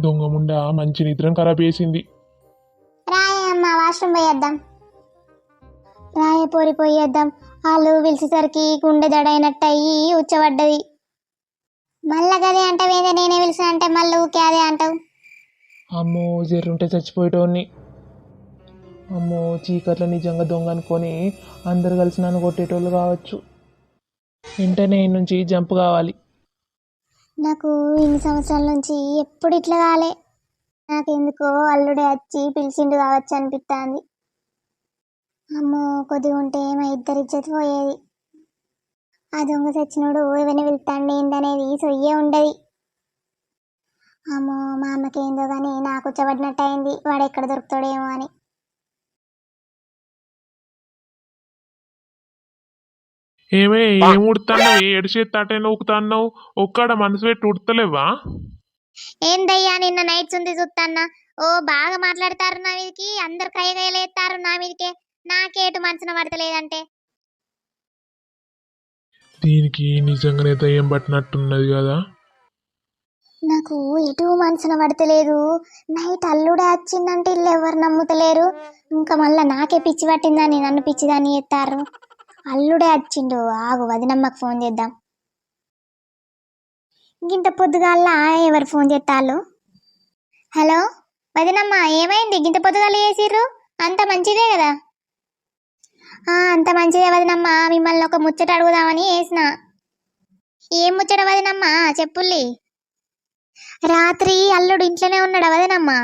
దొంగ ముండ మంచి నిద్రను ఖరాబ్ చేసింది. రాయే అమ్మ వాష్రూమ్ పోయేద్దాం. రాయే పోరి పోయేద్దాం. వాళ్ళు పిలిచేసరికి గుండె దడైనట్టు అయ్యి ఉచ్చబడ్డది. మళ్ళా గదే అంటావేదే నేనే పిలిచిన అంటే మళ్ళీ ఊకే అదే అంటావు. అమ్మో జర్రుంటే చచ్చిపోయేటోన్ని అమ్మో చీకట్లో నిజంగా దొంగ అనుకొని అందరు కలిసి నన్ను కొట్టేటోళ్ళు కావచ్చు. వెంటనే నుంచి జంప్ కావాలి. నాకు ఇన్ని సంవత్సరాల నుంచి ఎప్పుడు ఇట్లా కాలే. నాకెందుకో అల్లుడే వచ్చి పిలిచిండు కావచ్చు అనిపిస్తుంది అమ్మో కొద్దిగా ఉంటే మా ఇద్దరి ఇజ్జత్ పోయేది. ఆ దొంగ సచ్చినోడు ఎవరిని వెళ్తాండి ఏందనేది సొయ్యే ఉండదు. అమ్మో మా అమ్మకి ఏందో కానీ నాకు వచ్చబడినట్టు అయింది వాడు ఎక్కడ దొరుకుతాడేమో అని. ఏమే ఏం ఉడుతున్నావు? ఏడు చేతి అటే నూకుతున్నావు? ఒక్కడ మనసు పెట్టి ఉడతలేవా? ఏందయ్యా నిన్న నైట్స్ ఉంది చూస్తాన్నా ఓ బాగా మాట్లాడతారు నా మీదకి. అందరు కైగలేస్తారు నా మీదకే. నాకేటు మనసున పడతలేదంటే. దీనికి నిజంగానే దయ్యం పట్టినట్టున్నది కదా? నాకు ఎటు మనసున పడతలేదు. నైట్ అల్లుడే వచ్చిందంటే ఇల్లు ఎవరు నమ్ముతలేరు. ఇంకా మళ్ళా నాకే పిచ్చి పట్టిందని నన్ను పిచ్చిదాన్ని ఎత్తారు. అల్లుడే వచ్చిండు ఆగు వదినమ్మకు ఫోన్ చేద్దాం. ఇంత పొద్దుగాల ఎవరు ఫోన్ చేస్తాళ్ళు హలో? వదినమ్మ ఏమైంది? గింత పొద్దుగాల చేసిర్రు? అంత మంచిదే కదా? అంత మంచిదే వదినమ్మ. మిమ్మల్ని ఒక ముచ్చట అడుగుదామని వేసిన ఏం ముచ్చట వదినమ్మ? చెప్పుల్లి. రాత్రి అల్లుడు ఇంట్లోనే ఉన్నాడు వదినమ్మా?